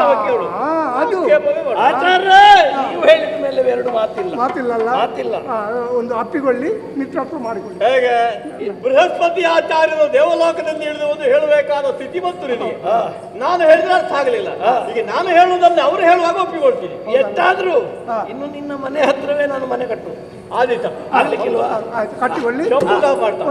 ಅವ ಕೇಳು ಆ, ಅದು. ಆಚಾರ್ಯ! ನೀವು ಹೇಳಿದ ಮೇಲೆ ಎರಡು ಮಾತಿಲ್ಲ. ಮಾತಿಲ್ಲಲ್ಲ? ಮಾತಿಲ್ಲ. ಒಂದು ಅಪ್ಪಿಕೊಳ್ಳಿ ಮಿತ್ರತ್ವ ಮಾಡಿಕೊಳ್ಳಿ. ಹೇಗೆ? ಬೃಹಸ್ಪತಿ ಆಚಾರ್ಯರು ದೇವಲೋಕದಿಂದ ಇಳಿದು ಒಂದು ಹೇಳಬೇಕಾದ ಸ್ಥಿತಿ ಬಂತು ನಿನಗೆ. ನಾನು ಹೇಳಿದ್ರೆ ಅರ್ಥ ಆಗಲಿಲ್ಲ. ಈಗ ನಾನು ಹೇಳುವುದನ್ನು ಅವರು ಹೇಳುವಾಗ ಒಪ್ಪಿಕೊಳ್ತೀನಿ. ಎಷ್ಟಾದ್ರೂ ಇನ್ನು ನಿನ್ನ ಮನೆ ಹತ್ರವೇ ನಾನು ಮನೆ ಕಟ್ಟು ಆದೀತ. ಆಗ್ಲಿಕ್ಕಿಲ್ವಾ? ಕಟ್ಟಿಕೊಳ್ಳಿ. ಮಾಡ್ತಾ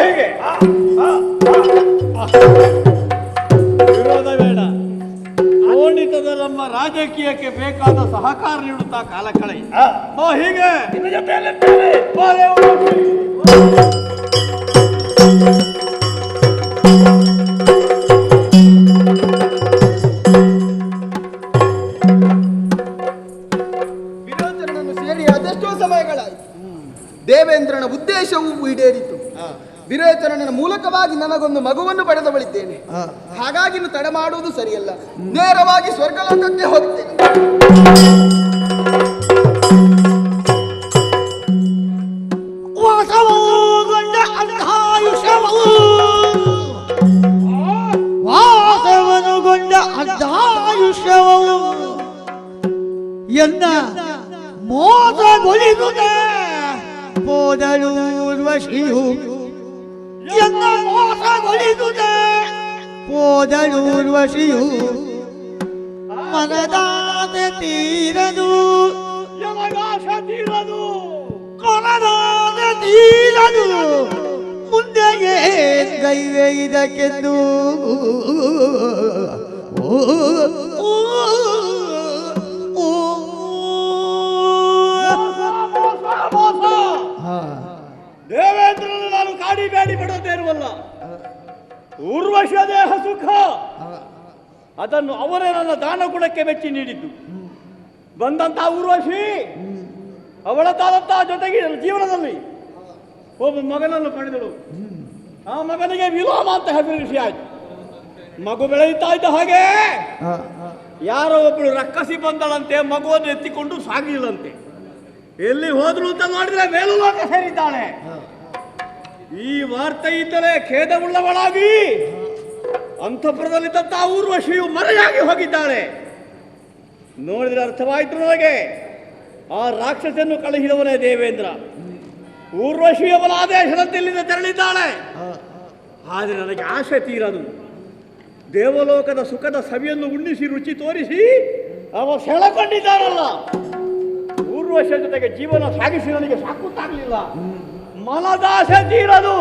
ಹೀಗೆ. ಆ. ವಿರೋಧ ಬೇಡ. ಆಡಳಿತದ ನಮ್ಮ ರಾಜಕೀಯಕ್ಕೆ ಬೇಕಾದ ಸಹಕಾರ ನೀಡುತ್ತಾ ಕಾಲ ಕಳೆ ಬೋ ಹೀಗೆ. ಬೋ ದೇವರು. ವಿರೋಚನನ್ನು ಸೇರಿ ಅದೆಷ್ಟೋ ಸಮಯಗಳಾಯಿತು. ದೇವೇಂದ್ರನ ಉದ್ದೇಶವು ಈಡೇರಿತು. ವಿರೋಚನನ ಮೂಲಕವಾಗಿ ನನಗೊಂದು ಮಗುವನ್ನು ಹಾಗಾಗಿ ಇನ್ನು ತಡ ಮಾಡುವುದು ಸರಿಯಲ್ಲ. ನೇರವಾಗಿ ಸ್ವರ್ಗಲೋಕಕ್ಕೆ ಹೋಗ್ತೇನೆ. ವಾಸವನುಗೊಂಡ ಅರ್ಧಾಯುಷವು ಎನ್ನ ಮೋಸಗೊಳಿಸುತ್ತೆ ಪೋದಲೂರ್ವಶಿಯು ಎನ್ನ ಮೋಸಗೊಳಿಸುತ್ತೆ ಪೋದಲೂರ್ವಶಿಯು ಮನದಾದ ತೀರದು. ಯಮಗಾಶ ತೀರದು. ಕೊನದಾದ ತೀರದು. ಮುಂದೆಗೆ ಗೈವೆ ಇದಕ್ಕೆಂದು. ದೇವೇಂದ್ರನು ನಾನು ಕಾಡಿ ಬೇಡಿ ಬಿಡೋದೇ ಇರುವಲ್ಲ ಊರ್ವಶ ದೇಹ ಸುಖ ಅದನ್ನು ಅವರೇ ನನ್ನ ದಾನ ಗುಣಕ್ಕೆ ಮೆಚ್ಚಿ ನೀಡಿದ್ದು. ಬಂದಂತ ಊರ್ವಶಿ ಅವಳದ್ದಾದಂತಹ ಜೊತೆಗೆ ಜೀವನದಲ್ಲಿ ಒಬ್ಬ ಮಗನನ್ನು ಪಡೆದಳು. ಆ ಮಗನಿಗೆ ವಿಲೋಮ ಅಂತ ಹೆಸರು ವಿಷಯ ಆಯ್ತು. ಮಗು ಬೆಳೆಯುತ್ತಾ ಇದ್ದ ಹಾಗೆ ಯಾರೋ ಒಬ್ಬಳು ರಕ್ಕಸಿ ಬಂದಳಂತೆ ಮಗುವನ್ನು ಎತ್ತಿಕೊಂಡು ಸಾಗಿಲ್ಲಂತೆ. ಎಲ್ಲಿ ಹೋದ್ರು ಅಂತ ನೋಡಿದ್ರೆ ಮೇಲುಲೋಕ ಸೇರಿದ್ದಾಳೆ. ಈ ವಾರ್ತೆ ಇದ್ದರೆ ಖೇದವುಳ್ಳವಳಾಗಿ. ಅಂತಃಪುರದಲ್ಲಿದ್ದಂತ ಊರ್ವಶಿಯು ಮರೆಯಾಗಿ ಹೋಗಿದ್ದಾಳೆ. ನೋಡಿದ್ರೆ ಅರ್ಥವಾಯಿತು ನನಗೆ, ಆ ರಾಕ್ಷಸನ್ನು ಕಳುಹಿದವನೇ ದೇವೇಂದ್ರ. ಊರ್ವಶಿಯವನ ಆದೇಶದಂತೆ ಇಲ್ಲಿಂದ ತೆರಳಿದ್ದಾಳೆ. ಆದರೆ ನನಗೆ ಆಸೆ ತೀರದು. ದೇವಲೋಕದ ಸುಖದ ಸವಿಯನ್ನು ಉಣ್ಣಿಸಿ, ರುಚಿ ತೋರಿಸಿ ಅವ ಸೆಳೆಕೊಂಡಿದ್ದಾರಲ್ಲ ಊರ್ವಶ ಜೊತೆಗೆ ಜೀವನ ಸಾಗಿಸಿ ನನಗೆ ಸಾಕುತ್ತಾಗಲಿಲ್ಲ. ಮನದಾಸೆ ತೀರದು.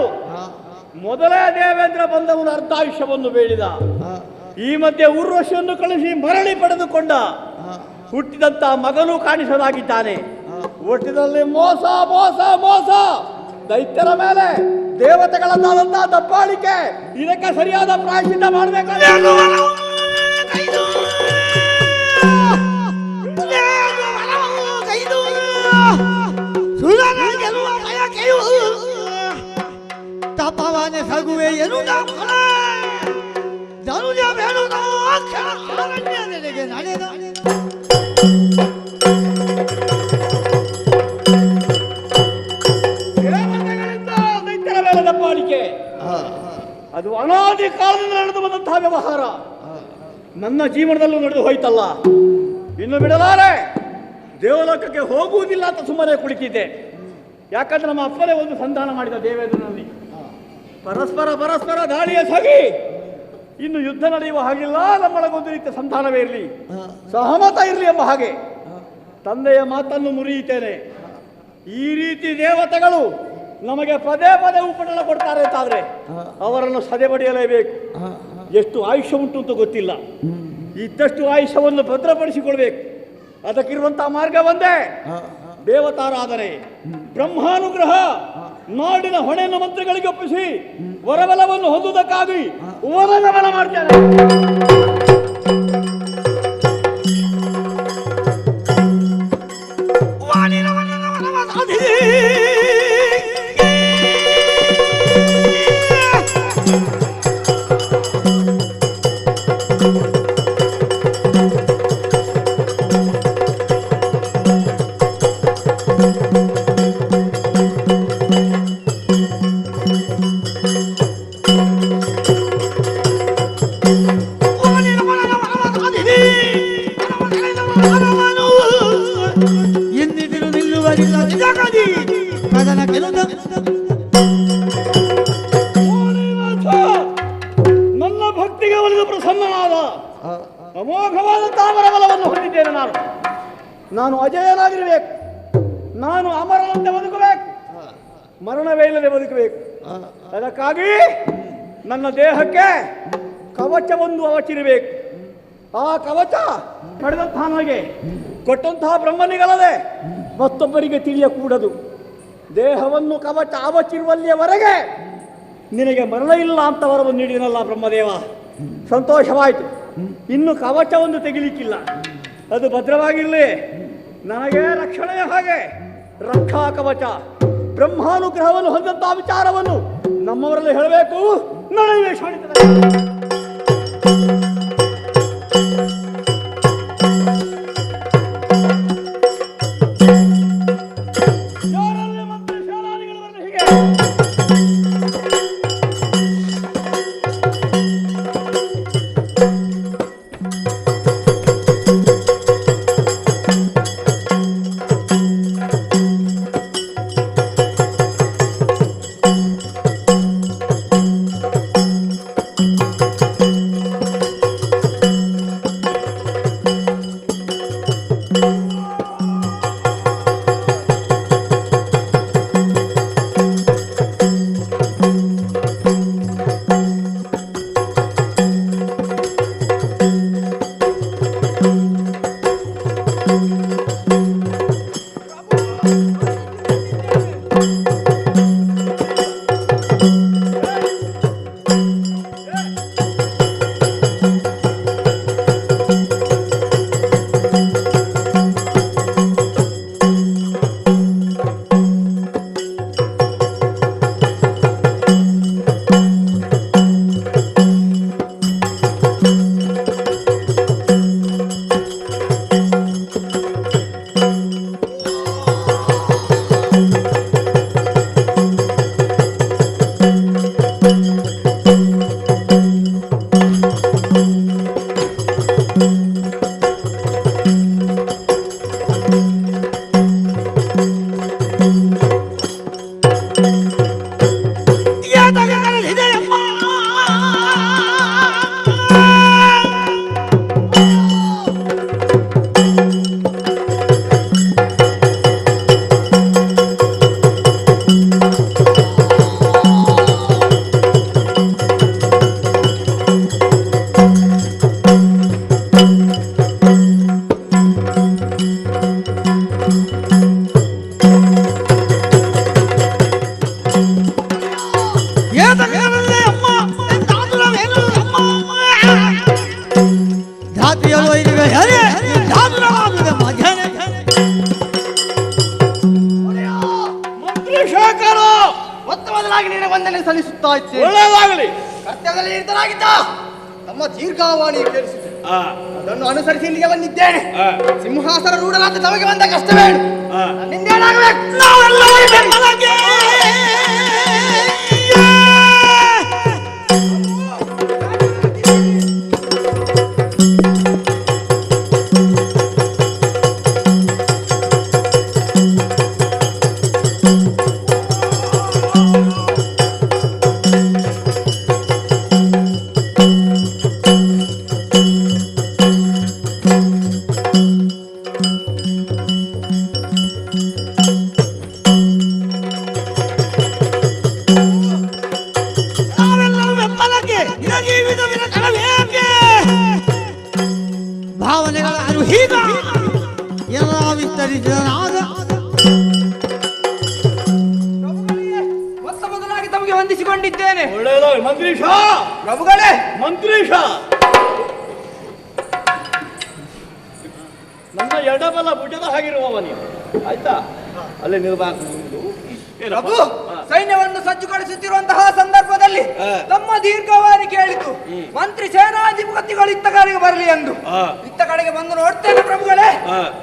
ಮೊದಲೇ ದೇವೇಂದ್ರ ಬಂದವನು ಅರ್ಧಾಯುಷ್ಯವನ್ನು ಬೇಡಿದ. ಈ ಮಧ್ಯೆ ಊರ್ವಶಿಯನ್ನು ಕಳಿಸಿ ಮರಳಿ ಪಡೆದುಕೊಂಡ. ಹುಟ್ಟಿದಂತ ಮಗನು ಕಾಣಿಸದಾಗಿದ್ದಾನೆ. ಒಟ್ಟಿನಲ್ಲಿ ಮೋಸ ಮೋಸ ಮೋಸ. ದೈತ್ಯರ ಮೇಲೆ ದೇವತೆಗಳದ್ದಾದಂತಹ ದಬ್ಬಾಳಿಕೆ. ಇದಕ್ಕೆ ಸರಿಯಾದ ಪ್ರಾಯಶ್ಚಿತ ಮಾಡಬೇಕಾದ್ರೆ ತಪವನೆ ಸಗುವೆ ಎನ್ನುವುದ. ಧನುಜ ಅಕ್ಷರ ನಡೆದ ದಬ್ಬಾಳಿಕೆ ಅದು ಅನಾದಿ ಕಾಲದಿಂದ ನಡೆದು ಬಂದಂತಹ ವ್ಯವಹಾರ ನನ್ನ ಜೀವನದಲ್ಲೂ ನಡೆದು ಹೋಯ್ತಲ್ಲ ಇನ್ನು ಬಿಡಲಾರೆ ದೇವಲೋಕಕ್ಕೆ ಹೋಗುವುದಿಲ್ಲ ಅಂತ ಸುಮ್ಮನೆ ಕುಳಿತಿದ್ದೆ ಯಾಕಂದ್ರೆ ನಮ್ಮ ಅಪ್ಪನೇ ಒಂದು ಸಂಧಾನ ಮಾಡಿದ ದೇವೇಂದ್ರನಲ್ಲಿ ಪರಸ್ಪರ ಪರಸ್ಪರ ದಾಳಿಯ ಸಗಿ ಇನ್ನು ಯುದ್ಧ ನಡೆಯುವ ಹಾಗಿಲ್ಲ. ನಮ್ಮೊಳಗೊಂದು ರೀತಿಯ ಸಂಧಾನವೇ ಇರಲಿ. ಸಹಮತ ಇರಲಿ ಎಂಬ ಹಾಗೆ. ತಂದೆಯ ಮಾತನ್ನು ಮುರಿಯುತ್ತೇನೆ. ಈ ರೀತಿ ದೇವತೆಗಳು ನಮಗೆ ಪದೇ ಪದೇ ಉಪಟಳ ಕೊಡ್ತಾರೆ ಅಂತಾದ್ರೆ ಅವರನ್ನು ಸದೆ ಬಡಿಯಲೇಬೇಕು ಎಷ್ಟು ಆಯುಷ್ಯ ಉಂಟು ಅಂತ ಗೊತ್ತಿಲ್ಲ. ಇದ್ದಷ್ಟು ಆಯುಷ್ಯವನ್ನು ಭದ್ರಪಡಿಸಿಕೊಳ್ಬೇಕು. ಅದಕ್ಕಿರುವಂತಹ ಮಾರ್ಗ ಒಂದೇ. ದೇವತಾರಾಧನೆ. ಬ್ರಹ್ಮಾನುಗ್ರಹ. ನಾಡಿನ ಹೊಣೆಯನ್ನು ಮಂತ್ರಿಗಳಿಗೆ ಒಪ್ಪಿಸಿ ವರಬಲವನ್ನು ಹೊಂದುವುದಕ್ಕಾಗಿ ವರಗಮನ ನನ್ನ ದೇಹಕ್ಕೆ ಕವಚವೊಂದು ಅವಚಿರಬೇಕು. ಆ ಕವಚ ಪಡೆದಂತಹ ನನಗೆ ಕೊಟ್ಟಂತಹ ಬ್ರಹ್ಮನಿಗಲ್ಲದೆ ಮತ್ತೊಬ್ಬರಿಗೆ ತಿಳಿಯಕೂಡದು. ದೇಹವನ್ನು ಕವಚ ಅವಚಿರುವಲ್ಲಿಯವರೆಗೆ ನಿನಗೆ ಮರಣ ಇಲ್ಲ ಅಂತ ವರವನ್ನು ನೀಡಿದನಲ್ಲ ಬ್ರಹ್ಮದೇವ. ಸಂತೋಷವಾಯಿತು. ಇನ್ನು ಕವಚವನ್ನು ತೆಗಿಲಿಕ್ಕಿಲ್ಲ. ಅದು ಭದ್ರವಾಗಿರಲಿ. ನನಗೆ ರಕ್ಷಣೆಯ ಹಾಗೆ ರಕ್ಷಾ ಕವಚ. ಬ್ರಹ್ಮಾನುಗ್ರಹವನ್ನು ಹೊಂದಂತಹ ವಿಚಾರವನ್ನು ನಮ್ಮವರಲ್ಲಿ ಹೇಳಬೇಕು. ನಡೆಯುವೆ ಶಾಣಿತನ ಕರ್ತವ್ಯದಲ್ಲಿ ನಿರ್ತನಾಗಿದ್ದ ನಮ್ಮ ದೀರ್ಘಾವಾಣಿ ಕೇಳಿಸಿದೆ. ಆ, ಅದನ್ನು ಅನುಸರಿಸಿ ಇಲ್ಲಿಗೆ ಬಂದಿದ್ದೇನೆ. ಸಿಂಹಾಸನ ರೂಢನಾದ ತಮಗೆ ಬಂದ ಕಷ್ಟವೇನು. ನಿಂದೇನಾಗಬೇಕು ಅನುಹೀತ ಎಲ್ಲ ವಿಸ್ತರಿಸಿದನಾದ ಮೊದಲಾಗಿ ತಮಗೆ ವಂದಿಸಿಕೊಂಡಿದ್ದೇನೆ ಒಳ್ಳೆಯದಾಗಲಿ ಮಂತ್ರಿ ಶಾ ಪ್ರಭುಗಳೇ! ಮಂತ್ರಿ ಶಾ ನನ್ನ ಎಡಬಲ ಭುಜದ ಹಾಗಿರುವವ ನೀನು ಆಯ್ತಾ? ಅಲ್ಲೇ ಏನಪ್ಪ? ಪ್ರಭು. ಸೈನ್ಯವನ್ನು ಸಜ್ಜುಗೊಳಿಸುತ್ತಿರುವಂತಹ ಸಂದರ್ಭದಲ್ಲಿ ನಮ್ಮ ತಮ್ಮ ದೀರ್ಘವಾಣಿ ಕೇಳಿತು ಮಂತ್ರಿ ಸೇನಾಧಿಪತಿಗಳು ಇತ್ತ ಕಡೆಗೆ ಬರಲಿ ಎಂದು. ಇತ್ತ ಕಡೆಗೆ ಬಂದು ನೋಡ್ತೇನೆ ಪ್ರಭುಗಳೇ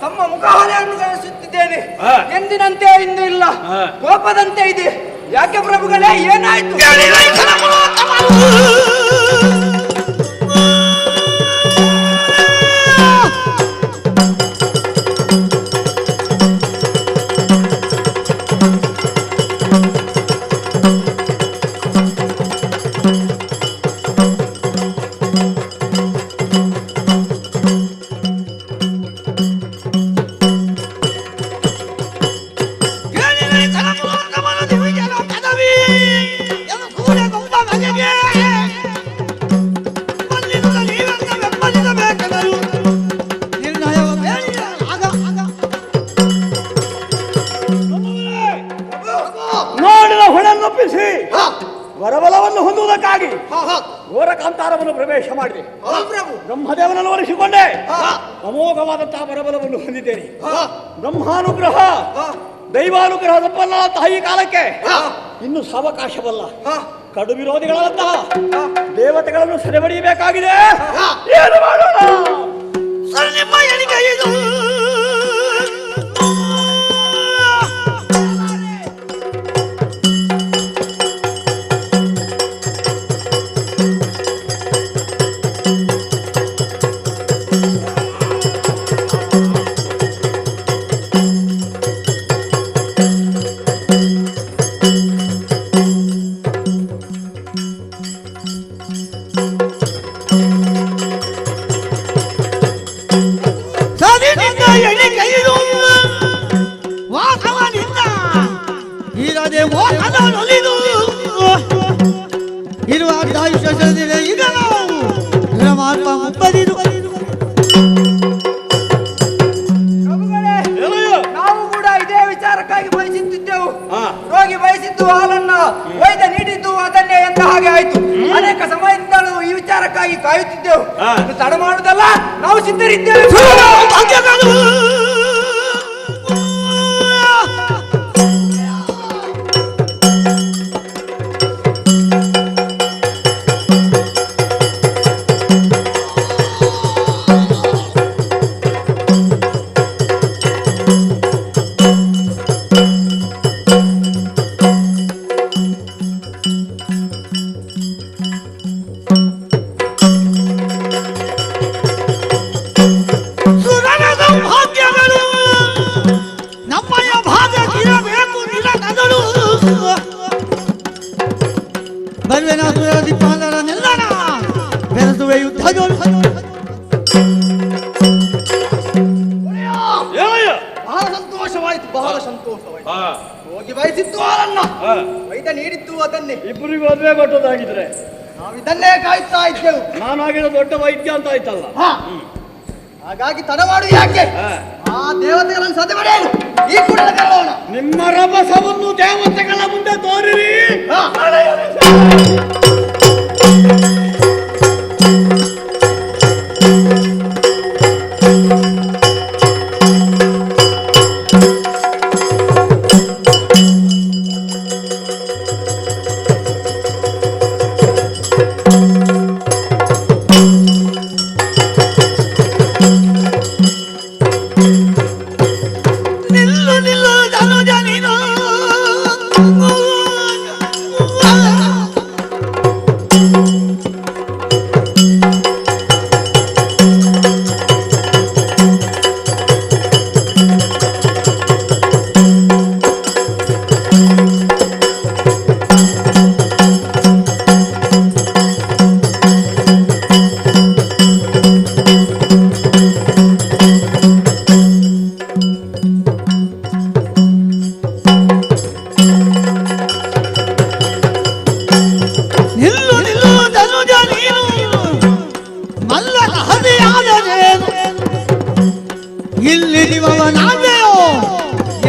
ತಮ್ಮ ಮುಖಾವಲೆಯನ್ನು ಕಾಣಿಸುತ್ತಿದ್ದೇನೆ ಆ. ಎಂದಿನಂತೆ ಇಂದು ಇಲ್ಲ ಕೋಪದಂತೆ ಇದೆ. ಯಾಕೆ ಪ್ರಭುಗಳೇ ಏನಾಯ್ತು? ಪ್ರವೇಶ ಮಾಡಿದೆ ಬ್ರಹ್ಮದೇವನನ್ನು ಒಲಿಸಿಕೊಂಡೆ. ಅಮೋಘವಾದಂತಹ ಬರಬಲವನ್ನು ಹೊಂದಿದ್ದೇನೆ. ಬ್ರಹ್ಮಾನುಗ್ರಹ. ದೈವಾನುಗ್ರಹ ತಪ್ಪಲ್ಲ ತಾಯಿ ಕಾಲಕ್ಕೆ. ಇನ್ನು ಸಾವಕಾಶವಲ್ಲ. ಕಡು ವಿರೋಧಿಗಳಂತಹ ದೇವತೆಗಳನ್ನು ಸೆರೆಬಡಿಯಬೇಕಾಗಿದೆ ಏನು ಮಾಡೋಣ? ಆಯುಷ್ಯದಿದೆ ಈಗ ನಾವು. ಮುಪ್ಪದಿರು ನಾವು ಕೂಡ ಇದೇ ವಿಚಾರಕ್ಕಾಗಿ ಬಯಸುತ್ತಿದ್ದೆವು. ಹಾ. ರೋಗಿ ಬಯಸಿದ್ದು ಹಾಲನ್ನ ವೈದ್ಯ ನೀಡಿದ್ದು ಅದನ್ನೇ ಎಂದ ಹಾಗೆ ಆಯ್ತು. ಅನೇಕ ಸಮಯದಿಂದ ನಾವು ಈ ವಿಚಾರಕ್ಕಾಗಿ ಕಾಯುತ್ತಿದ್ದೆವು. ತಡ ಮಾಡುವುದಲ್ಲ ನಾವು ಸಿದ್ಧರಿದ್ದೇವೆ. ಕೊಟ್ಟದಾಗಿದ್ರೆ ನಾವು ಇದನ್ನೇ ಕಾಯುತ್ತಾ ಇದ್ದೆವು. ನಾನಾಗಿರೋ ದೊಡ್ಡ ವೈದ್ಯ ಅಂತ ಆಯ್ತಲ್ಲ. ಹಾಗಾಗಿ ತಡ ಮಾಡು ಯಾಕೆ. ಆ ದೇವತೆಗಳನ್ನು ಸದೆ ಮಾಡೇನು ಈ ಕೂಡ ನಿಮ್ಮ ರಭಸವನ್ನು ದೇವತೆಗಳ ಮುಂದೆ ತೋರಿರಿ.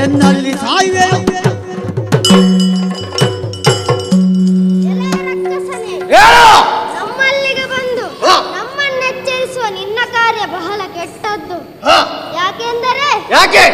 ಎನ್ನಲ್ಲಿ ನಮ್ಮಲ್ಲಿಗೆ ಬಂದು ನಮ್ಮನ್ನೆಚ್ಚರಿಸುವ ನಿನ್ನ ಕಾರ್ಯ ಬಹಳ ಕೆಟ್ಟದ್ದು. ಯಾಕೆಂದರೆ ಯಾಕೆ?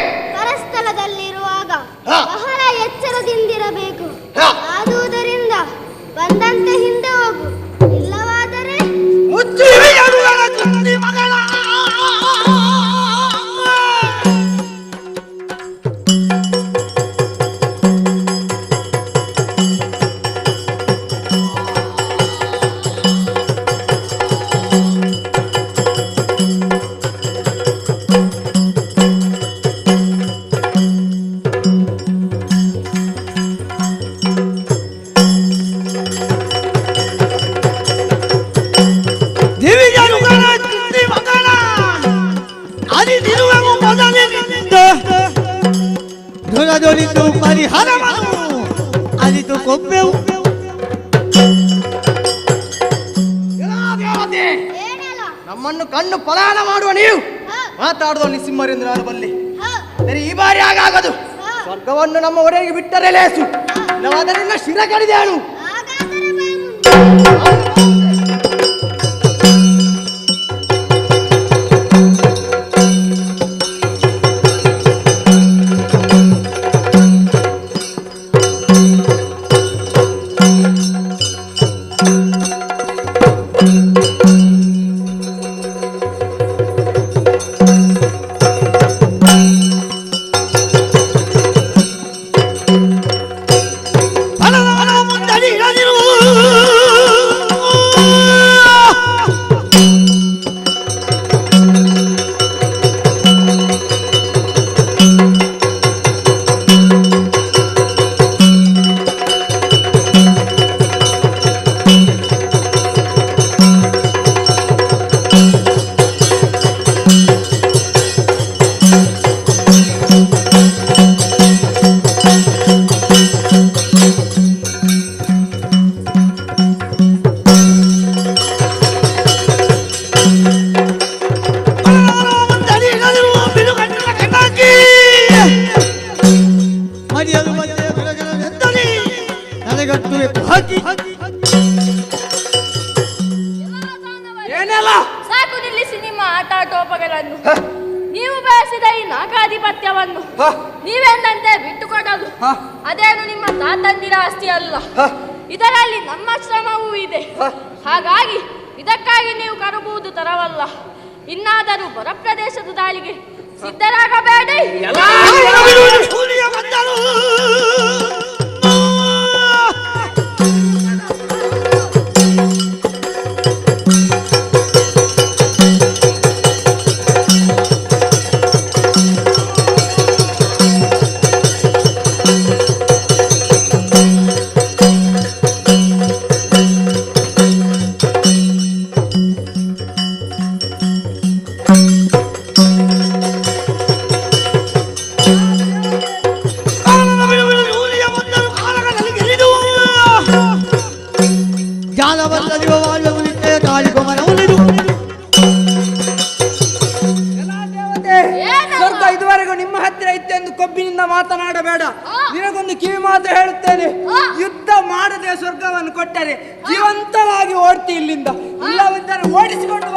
ನಮ್ಮನ್ನು ಕಣ್ಣು ಪಲಾಯನ ಮಾಡುವ ನೀವು! ಮಾತಾಡುವ ನಿಸಿಂಹರಿಂದ ನಾನು ಬಲ್ಲಿ ಹ, ಸರಿ ಈ ಬಾರಿ ಆಗಾಗದು ಹ. ಸ್ವರ್ಗವನ್ನು ನಮ್ಮ ಒಡೆಗೆ ಬಿಟ್ಟರೆ ಲೇಸು. ನಾವು ಅದರಿಂದ ಶಿರ ಕಡಿದೇಳು ಸಾಕು ನಿಲ್ಲಿಸಿ ನಿಮ್ಮ ಆಟಾಟೋಪಗಳನ್ನು ನೀವು ಬಯಸಿದ ಈ ನಾಗಾಧಿಪತ್ಯವನ್ನು ನೀವೆಂದಂತೆ ಬಿಟ್ಟುಕೊಡಲು ಹ. ಅದೇನು ನಿಮ್ಮ ತಾತಂದಿರ ಆಸ್ತಿ ಅಲ್ಲ. ಇದರಲ್ಲಿ ನಮ್ಮ ಶ್ರಮವೂ ಇದೆ. ಹಾಗಾಗಿ ಇದಕ್ಕಾಗಿ ನೀವು ಕರುಬುವುದು ತರವಲ್ಲ. ಇನ್ನಾದರೂ ಹೊರ ಪ್ರದೇಶದ ದಾಳಿಗೆ ಸಿದ್ಧರಾಗಬೇಡಿ ಸ್ವರ್ಗವನ್ನು ಕೊಟ್ಟರೆ ಜೀವಂತವಾಗಿ ಓಡ್ತಿ ಇಲ್ಲಿಂದ. ಇಲ್ಲವೆಂದರೆ ಓಡಿಸಿಕೊಂಡು